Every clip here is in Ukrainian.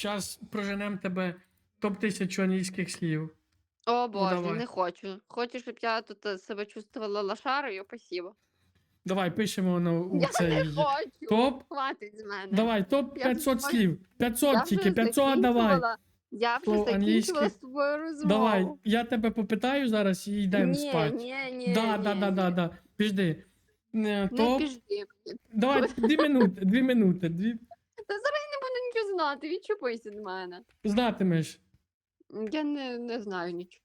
Щас проженем тебе топ 1000 англійських слів. О боже, Ну, давай. не хочу. Хочу, щоб я тут е, себе чувствувала лошарою, спасибо. Давай, пишемо на у Я цей не хочу. топ. Хватить з мене. Давай, топ Я 500 вже- слів. 500 Я тільки, 500 давай. Я вже Слово закінчувала англійське. з тобою розмову. Давай, я тебе попитаю зараз і йдемо ні, спати. Ні, ні, Да, ні, да, да, да, ні. да. Підожди. Е, Не Топ. піжди мені. Давай, дві минути, дві минути. Дві... Та зараз я не буду нічого знати, відчупайся від мене. Знатимеш. Я не, не знаю нічого.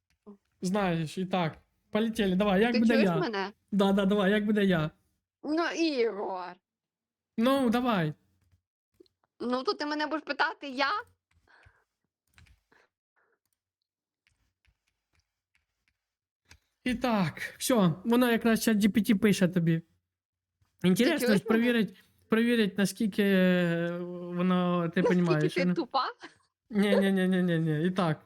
Знаєш, і так. Полетіли. Давай, як Ти буде чуєш я? мене? Да, да, давай, як буде я. Ну, Ігор. Ну, давай. Ну, то ти мене будеш питати я? І так, все, воно якраз GPT пише тобі. Інтересно чуєш ж провірить, провірить, наскільки е, воно, ти розумієш. ти тупа? Ні, ні, ні, ні, ні, ні. І так.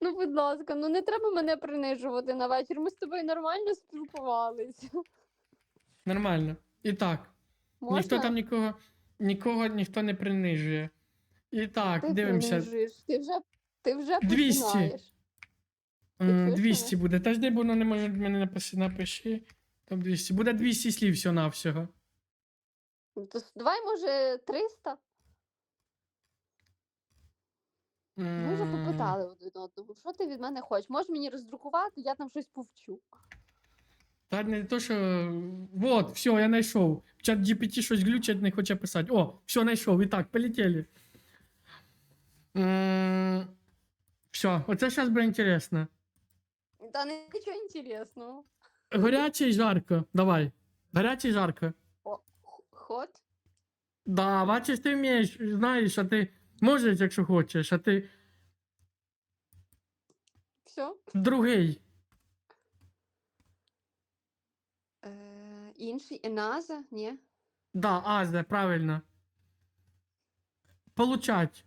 Ну, будь ласка, ну не треба мене принижувати на вечір. Ми з тобою нормально спілкувалися. Нормально. І так. Можна? Ніхто там нікого, нікого ніхто не принижує. І так, Ти дивимося. Ти вже, ти вже 200. починаєш. 200 буде. Та жди, бо воно не може мене напиши, напиши. Там 200. Буде 200 слів всього навсього. Ну, давай, може, 300? Ми вже попитали один одного. Що ти від мене хочеш? Можеш мені роздрукувати, я там щось повчу. Та не то, що. Вот, все, я знайшов. Чат GPT щось глючить, не хоче писати. О, все, знайшов. І так, полетіли. Все, оце зараз буде інтересно. Та нічого інтересного. Горяче і жарко. Давай. Гаряче і жарко. Ход? Да, бачиш, ти вмієш, знаєш, а ти можеш, якщо хочеш, а ти Все? другий. Е, інший Еназа? Ні. Да, Азе, правильно. Получать.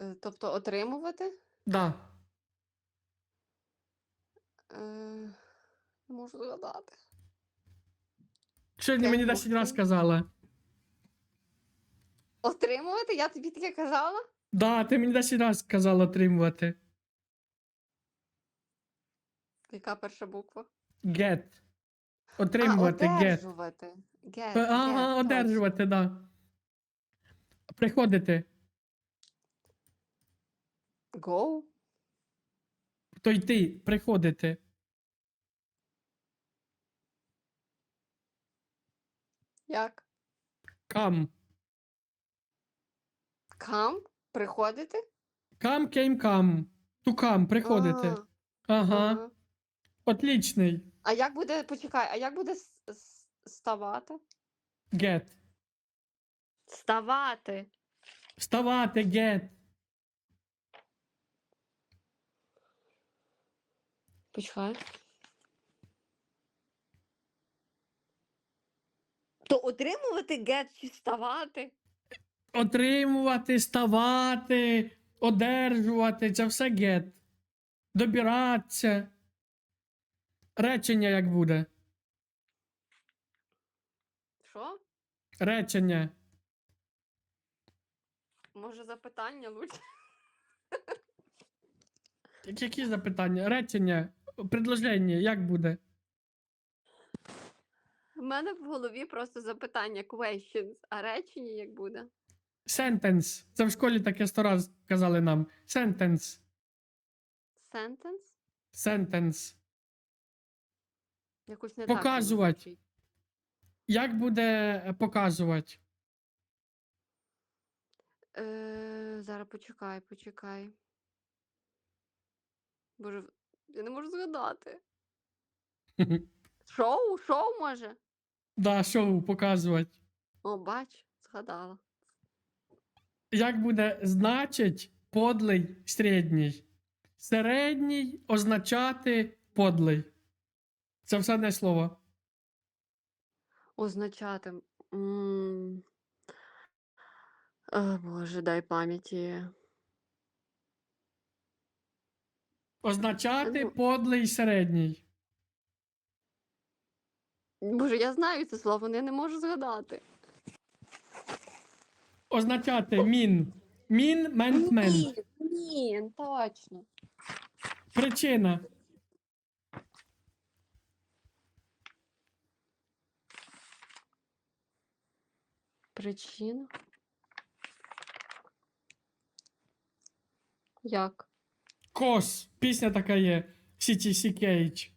Е, тобто отримувати? Да. Е, не можу згадати. Сьогодні мені 10 разів сказала. Отримувати? Я тобі таке казала? Да, ти мені 10 разів сказала отримувати. Яка перша буква? Get. Отримувати, а, get. одержувати. Get, Е, Ага, get, одержувати, да. Приходити. Go. То йти, приходити. Як? Come. Come? Приходити? Come, came, come. To come, приходити. А, Ага. ага. Отлічний. А як буде, почекай, а як буде с- с- ставати? Get. Ставати. Вставати, get. Почекай. То отримувати get чи ставати? Отримувати, ставати, одержувати. Це все get. Добиратися. Речення як буде? Що? Речення. Може запитання лучше? Які запитання? Речення, предложення, як буде? У мене в голові просто запитання questions, а речення як буде? Sentence. Це в школі таке сто раз казали нам. Sentence. Sentence? Sentence. Якось не так. воно Показувати. звучить. Як буде е, показувати? Е, зараз почекай, почекай. Боже, я не можу згадати. Шоу? Шоу може? Да, шоу показувати. О, бач, згадала. Як буде значить подлий середній? Середній означати подлий. Це все одне слово. Означати. м, О, Боже, дай пам'яті. Означати Ну. подлий середній. Боже, я знаю це слово, але я не можу згадати. означати мін. Мін, мент, мент. Ні, ні, точно. Причина. Причина. Як? Кос. Пісня така є. CTC Cage.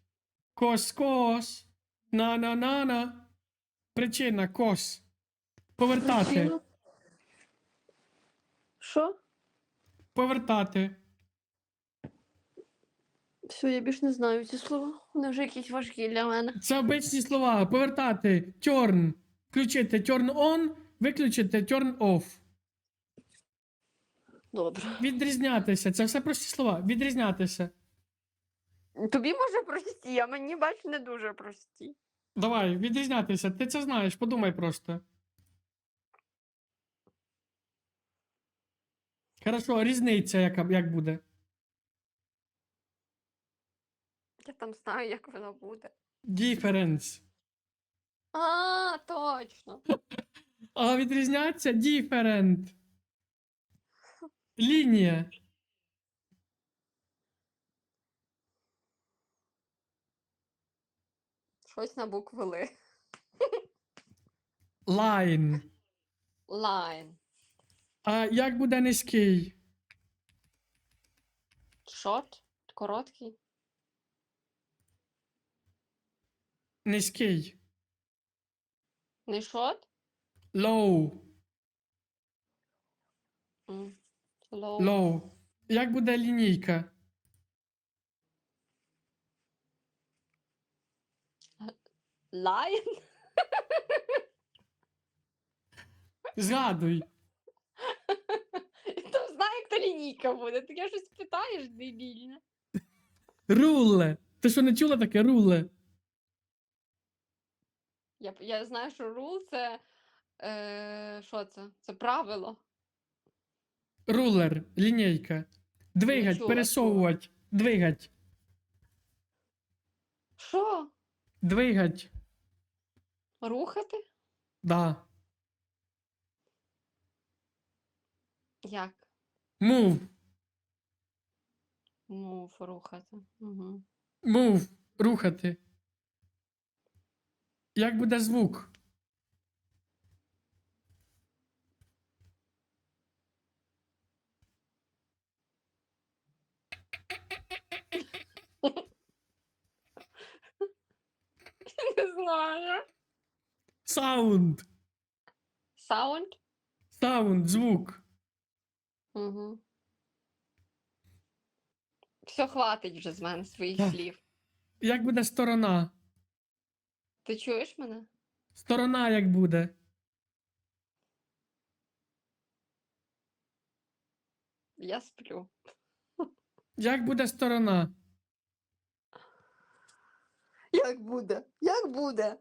На на на на. Причина кос. Повертати. Причина? Що? Повертати. Все, я більш не знаю ці слова. Вони вже якісь важкі для мене. Це обичні слова. Повертати. Turn. Включити turn on, виключити turn off. Добре. Відрізнятися. Це все прості слова. Відрізнятися. Тобі може прості, а мені бач не дуже прості. Давай, відрізнятися. Ти це знаєш, подумай просто. Хорошо, різниця яка, як буде? Я там знаю, як воно буде. Difference. А, точно. А відрізняться different. Лінія. Щось на букви Ли. Line. Line. А як буде низький? Short? Короткий? Низький. Не short? Low. М. Low. Як буде лінійка? Line? Згадуй. Хто знає, як то лінійка буде? Ти я щось питаєш, дебільне. Руле. Ти що не чула таке руле? Я, я знаю, що rule це. Е, що це? Це правило. Рулер. Лінійка. Двигать, чула пересовувати. Двигать. Що? Двигать. Рухати? Да. Як? Move. Мув рухати. Угу. Move. Рухати. Як буде звук? Не знаю. Sound. Sound? Sound. Звук. Угу. Все, хватить вже з мене своїх Ах. слів. Як буде сторона? Ти чуєш мене? Сторона як буде? Я сплю. Як буде сторона? Як буде? Як буде?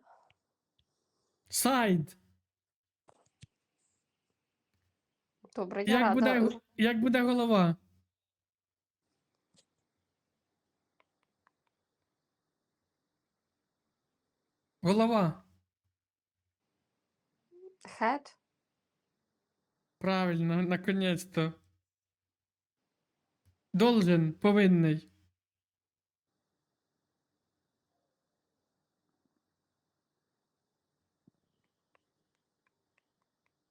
Side. Добре, я Як рада. буде, як буде голова? Голова. Head? Правильно, наконець-то. Должен, повинний.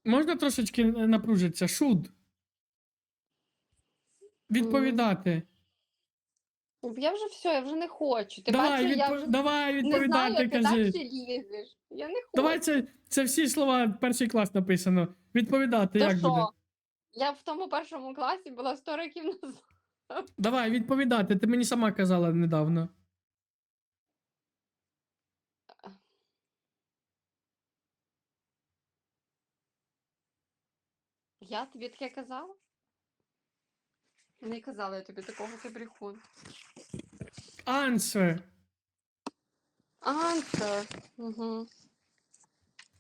Можна трошечки напружитися? Шуд. Відповідати. Я вже все, я вже не хочу. Ти давай, бачиш, я вже давай не відповідати, знаю, ти кажи. далі лізеш. Я не хочу. Давай це, це всі слова перший клас написано. Відповідати, То як що? буде? Я в тому першому класі була 100 років назад. Давай, відповідати. Ти мені сама казала недавно. Я тобі таке казала? Не казала я тобі такого, ти брехун. Answer. Answer. Угу.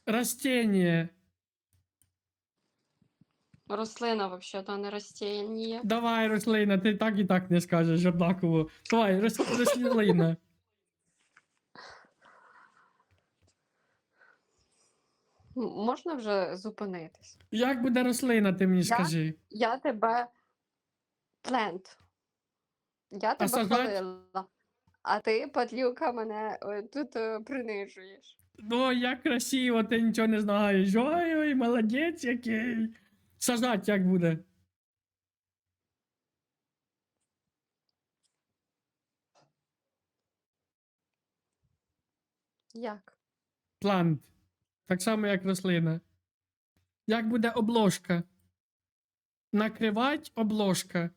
Растение. Рослина, взагалі-то, а не растіння. Давай, рослина, ти так і так не скажеш однаково. Давай, рос- рослина. Можна вже зупинитись? Як буде рослина, ти мені Я? скажи. Я тебе плент. Я тебе сажать? хвалила. А ти, подлюка, мене е, тут е, принижуєш. Ну, як красиво, ти нічого не знаєш. Ой-ой, молодець який. Сажать як буде? Як? Плант. Так само, як рослина. Як буде обложка? Накривать обложка.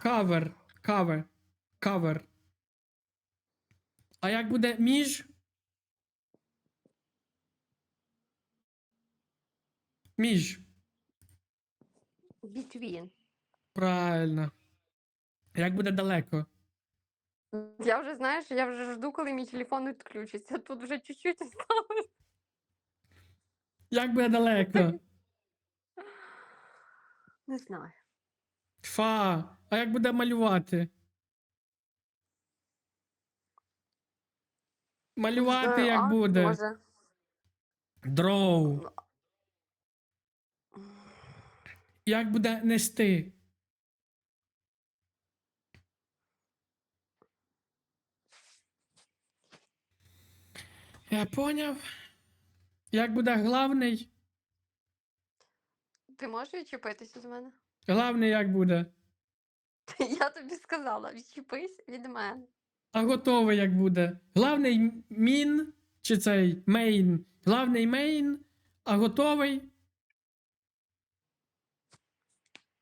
Кавер. Кавер. Кавер. А як буде між? Між. Between. Правильно. Як буде далеко? Я вже знаєш, я вже жду, коли мій телефон відключиться. Тут вже чуть-чуть осталось. Як буде далеко? Не знаю. Фа. А як буде малювати? Малювати як буде? Може. Дроу. Як буде нести? Я поняв. Як буде главний? Ти можеш відчепитися з мене? Главний як буде? Я тобі сказала, відчепись від мене. А готовий як буде? Главний мін чи цей мейн? Главний мейн, а готовий?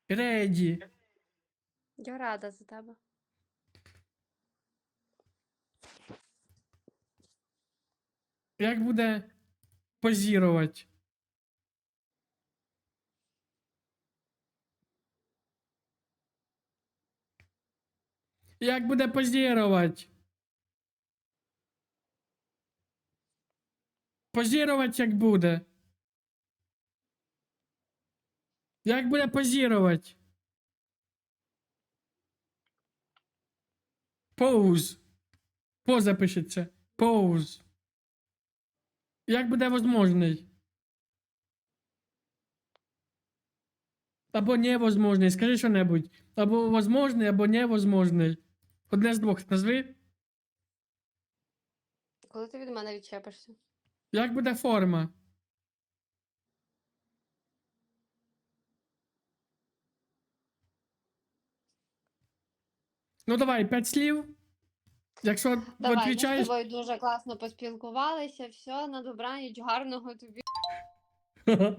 Реді. Я рада за тебе. Як буде позірувати? Як буде позірувати? Позірувати як буде? Як буде позірувати? Поуз. Поза пишеться. Поуз. Як буде возможний? Або невозможний. Скажи що-небудь. Або возможний, або невозможний. Одне з двох назви. Коли ти від мене відчепишся? Як буде форма? Ну давай, п'ять слів. Якщо Давай, ми з відповідаєш. тобою дуже класно поспілкувалися. Все, на добраніч, гарного тобі.